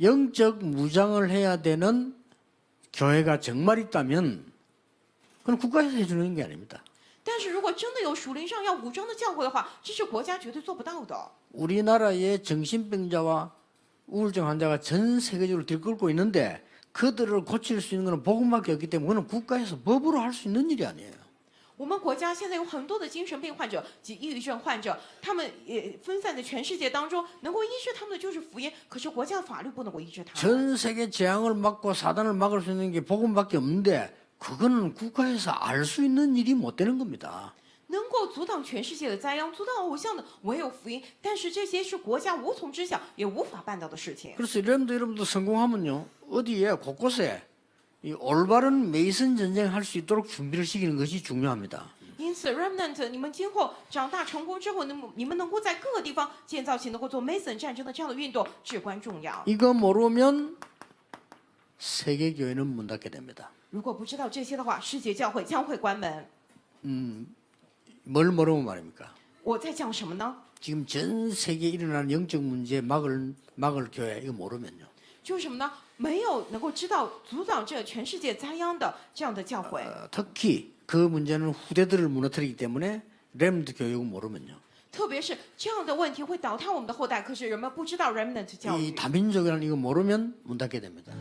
영적 무장을 해야 되는 교회가 정말 있다면 그건 국가에서 해주는 게 아닙니다. 但是如果真的有属灵上要武装的教会的话，这是国家绝对做不到的。 우리나라의 정신병자와 우울증 환자가 전 세계적으로 들끓고 있는데 그들을 고칠 수 있는 것은 복음밖에 없기 때문에 그는 국가에서 법으로 할 수 있는 일이 아니에요. 我们国家现在有很多的精神病患者及抑郁症患者，他们也分散在全世界当中，能够医治他们的就是福音，可是国家的法律不能够医治他们。 전 세계 재앙을 막고 사단을 막을 수 있는 게 복음밖에 없는데 그거는 국가에서 알 수 있는 일이 못 되는 겁니다. 能够阻挡全世界的灾殃、阻挡偶像的唯有福音，但是这些是国家无从知晓也无法办到的事情。 그래서 여러분도 여러분도 성공하면요 어디에 곳곳에 이 올바른 메이슨 전쟁 할 수 있도록 준비를 시키는 것이 중요합니다. 因此，remnant，你们今后长大成功之后，能你们能够在各个地方建造起能够做 Mason 战争的这样的运动，至关重要。 이거 모르면 세계 교회는 문 닫게 됩니다. 如果不知道这些的话，世界教会将会关门。 뭘 모르면 말입니까? 我在讲什么呢？ 지금 전 세계에 일어나는 영적 문제 막을 막을 교회 이거 모르면요. 就是什么呢？没有能够知道阻挡这全世界灾殃的这样的教会， 어, 특히 그 문제는 후대들을 무너뜨리기 때문에 렘드 교육을 모르면요. 特别是这样的问题会倒塌我们的后代。可是人们不知道 remnant 教 이 育， 다민족이라는 이거 모르면 문 닫게 됩니다.